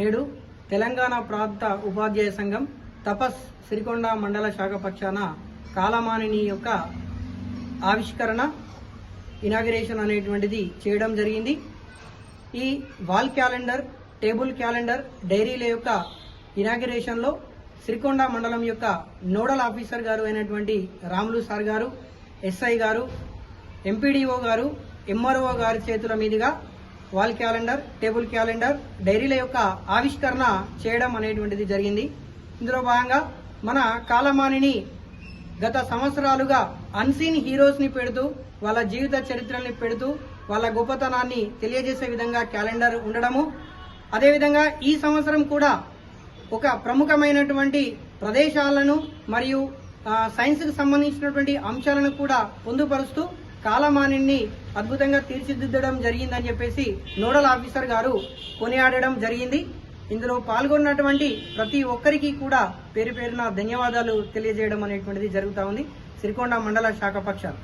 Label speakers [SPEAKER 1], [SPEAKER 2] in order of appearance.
[SPEAKER 1] నేడు తెలంగాణ ప్రాంత ఉపాధ్యాయ సంఘం తపస్ సిరికొండ మండల శాఖ పక్షాన కాలమానిని యొక్క ఆవిష్కరణ ఇనాగరేషన్ అనేటువంటిది చేయడం జరిగింది. ఈ వాల్ క్యాలెండర్ టేబుల్ క్యాలెండర్ డైరీల యొక్క ఇనాగరేషన్లో సిరికొండ మండలం యొక్క నోడల్ ఆఫీసర్ గారు అయినటువంటి రాములు సార్ గారు ఎస్ఐ గారు ఎంపీడీఓ గారు ఎంఆర్ఓ గారి చేతుల మీదుగా వాల్ క్యాలెండర్ టేబుల్ క్యాలెండర్ డైరీల యొక్క ఆవిష్కరణ చేయడం అనేటువంటిది జరిగింది. ఇందులో భాగంగా మన కాలమానిని గత సంవత్సరాలుగా అన్సీన్ హీరోస్ని పెడుతూ వాళ్ళ జీవిత చరిత్రల్ని పెడుతూ వాళ్ళ గొప్పతనాన్ని తెలియజేసే విధంగా క్యాలెండర్ ఉండడము. అదేవిధంగా ఈ సంవత్సరం కూడా ఒక ప్రముఖమైనటువంటి ప్రదేశాలను మరియు సైన్స్కి సంబంధించినటువంటి అంశాలను కూడా పొందుపరుస్తూ కాలమానిని అద్భుతంగా తీర్చిదిద్దడం జరిగిందని చెప్పేసి నోడల్ ఆఫీసర్ గారు కొనియాడడం జరిగింది. ఇందులో పాల్గొన్నటువంటి ప్రతి ఒక్కరికి కూడా పేరు పేరున ధన్యవాదాలు తెలియజేయడం అనేటువంటిది జరుగుతూ ఉంది. సిరికొండ మండల శాఖ పక్షాలు